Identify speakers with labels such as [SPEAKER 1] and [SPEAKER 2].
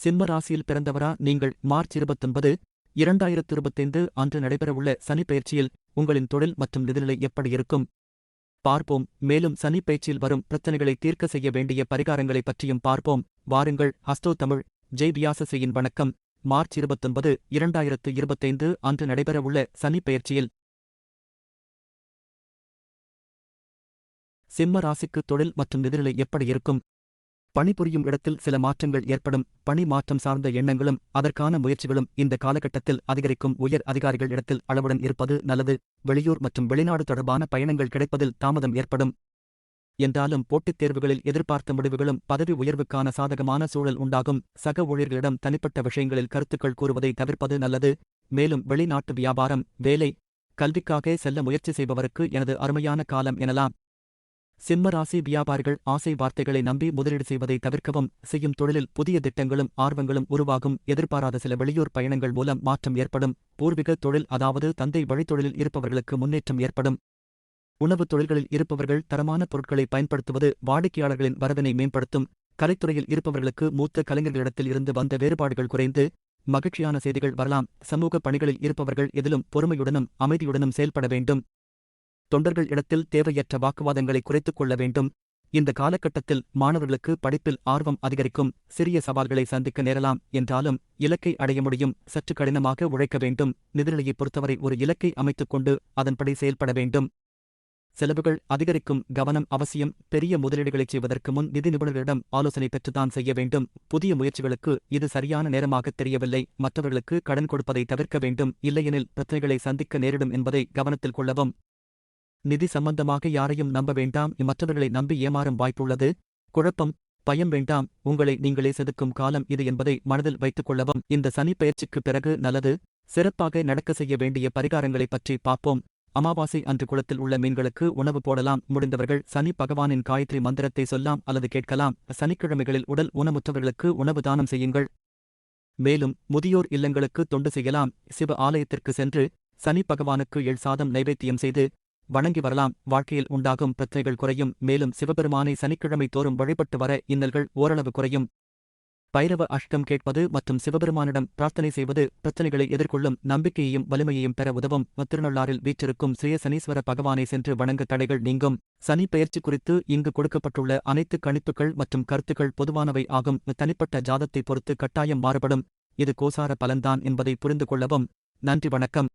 [SPEAKER 1] சிம்ம ராசியில் பிறந்தவரா நீங்கள்? மார்ச் இருபத்தொன்பது இரண்டாயிரத்து இருபத்தைந்து அன்று நடைபெறவுள்ள சனி பயிற்சியில் உங்களின் தொழில் மற்றும் நிதிநிலை எப்படி இருக்கும்? பார்ப்போம். மேலும் சனி பயிற்சியில் வரும் பிரச்சனைகளை தீர்க்க செய்ய வேண்டிய பரிகாரங்களை பற்றியும் பார்ப்போம். வாருங்கள். ஹஸ்தோ தமிழ். ஜெய் வியாசசியின் வணக்கம். மார்ச் இருபத்தொன்பது இரண்டாயிரத்து இருபத்தைந்து அன்று நடைபெறவுள்ள சனி பயிற்சியில் சிம்ம ராசிக்கு தொழில் மற்றும் நிதிநிலை எப்படி இருக்கும்? பணிபுரியும் இடத்தில் சில மாற்றங்கள் ஏற்படும். பணி மாற்றம் சார்ந்த எண்ணங்களும் அதற்கான முயற்சிகளும் இந்த காலகட்டத்தில் அதிகரிக்கும். உயர் அதிகாரிகள் இடத்தில் அளவுடன் இருப்பது நல்லது. வெளியூர் மற்றும் வெளிநாடு தொடர்பான பயணங்கள் கிடைப்பதில் தாமதம் ஏற்படும். என்றாலும் போட்டித் தேர்வுகளில் எதிர்பார்த்த முடிவுகளும் பதவி உயர்வுக்கான சாதகமான சூழல் உண்டாகும். சக ஊழியர்களிடம் தனிப்பட்ட விஷயங்களில் கருத்துக்கள் கூறுவதை தவிர்ப்பது நல்லது. மேலும் வெளிநாட்டு வியாபாரம் வேலை கல்விக்காக செல்ல முயற்சி செய்பவருக்கு எனது அருமையான காலம் எனலாம். சிம்ம ராசி வியாபாரிகள் ஆசை வார்த்தைகளை நம்பி முதலீடு செய்வதை தவிர்க்கவும் செய்யும் தொழிலில் புதிய திட்டங்களும் ஆர்வங்களும் உருவாகும். எதிர்பாராத சில வெளியூர் பயணங்கள் மூலம் மாற்றம் ஏற்படும். பூர்வீக தொழில் அதாவது தந்தை வழித்தொழிலில் இருப்பவர்களுக்கு முன்னேற்றம் ஏற்படும். உணவுத் தொழில்களில் இருப்பவர்கள் தரமான பொருட்களை பயன்படுத்துவது வாடிக்கையாளர்களின் வரவினை மேம்படுத்தும். கலைத்துறையில் இருப்பவர்களுக்கு மூத்த கலைஞர்களிடத்தில் இருந்து வந்த வேறுபாடுகள் குறைந்து மகிழ்ச்சியான செய்திகள் வரலாம். சமூக பணிகளில் இருப்பவர்கள் எதிலும் பொறுமையுடனும் அமைதியுடனும் செயல்பட வேண்டும். தொண்டர்கள் இடத்தில் தேவையற்ற வாக்குவாதங்களை குறைத்துக் கொள்ள வேண்டும். இந்த காலகட்டத்தில் மாணவர்களுக்கு படிப்பில் ஆர்வம் அதிகரிக்கும் சிறிய சவால்களை சந்திக்க நேரலாம் என்றாலும் இலக்கை அடைய முடியும் சற்று கடினமாக உழைக்க வேண்டும். நிதிநிலையை பொறுத்தவரை ஒரு இலக்கை அமைத்துக் கொண்டு அதன்படி செயல்பட வேண்டும். செலவுகள் அதிகரிக்கும் கவனம் அவசியம். பெரிய முதலீடுகளைச் செய்வதற்கு முன் நிதி நிபுணர்களிடம் ஆலோசனை பெற்றுத்தான் செய்ய வேண்டும். புதிய முயற்சிகளுக்கு இது சரியான நேரமாக தெரியவில்லை. மற்றவர்களுக்கு கடன் கொடுப்பதை தவிர்க்க வேண்டும். இல்லையெனில் பிரச்சனைகளை சந்திக்க நேரிடும் என்பதை கவனத்தில் கொள்ளவும். நிதி சம்பந்தமாக யாரையும் நம்ப வேண்டாம். மற்றவர்களை நம்பி ஏமாறும் வாய்ப்புள்ளது. குழப்பம் பயம் வேண்டாம். உங்களை நீங்களே செதுக்கும் காலம் இது என்பதை மனதில் வைத்துக் கொள்ளவும் இந்த சனி பயிற்சிக்கு பிறகு நல்லது. சிறப்பாக நடக்க செய்ய வேண்டிய பரிகாரங்களைப் பற்றி பார்ப்போம். அமாவாசை அன்று குளத்தில் உள்ள மீன்களுக்கு உணவு போடலாம். முடிந்தவர்கள் சனி பகவானின் காயத்ரி மந்திரத்தை சொல்லாம் அல்லது கேட்கலாம். சனிக்கிழமைகளில் உடல் ஊனமுற்றவர்களுக்கு உணவு தானம் செய்யுங்கள். மேலும் முதியோர் இல்லங்களுக்கு தொண்டு செய்யலாம். சிவ ஆலயத்திற்கு சென்று சனி பகவானுக்கு எள் சாதம் நைவேத்தியம் செய்து வணங்கி வரலாம். வாழ்க்கையில் உண்டாகும் பிரச்சனைகள் குறையும். மேலும் சிவபெருமானை சனிக்கிழமை தோறும் வழிபட்டு வர இன்னல்கள் ஓரளவு குறையும். பைரவ அஷ்டம் கேட்பது மற்றும் சிவபெருமானிடம் பிரார்த்தனை செய்வது பிரச்சனைகளை எதிர்கொள்ளும் நம்பிக்கையையும் வலிமையையும் பெற உதவும். திருநள்ளாறில் வீற்றிருக்கும் ஸ்ரீய சனீஸ்வர பகவானை சென்று வணங்க தடைகள் நீங்கும். சனி பெயர்ச்சி குறித்து இங்கு கொடுக்கப்பட்டுள்ள அனைத்து கணிப்புகள் மற்றும் கருத்துக்கள் பொதுவானவை ஆகும். தனிப்பட்ட ஜாதத்தை பொறுத்து கட்டாயம் மாறுபடும். இது கோசார பலன்தான் என்பதை புரிந்து கொள்ளவும். நன்றி வணக்கம்.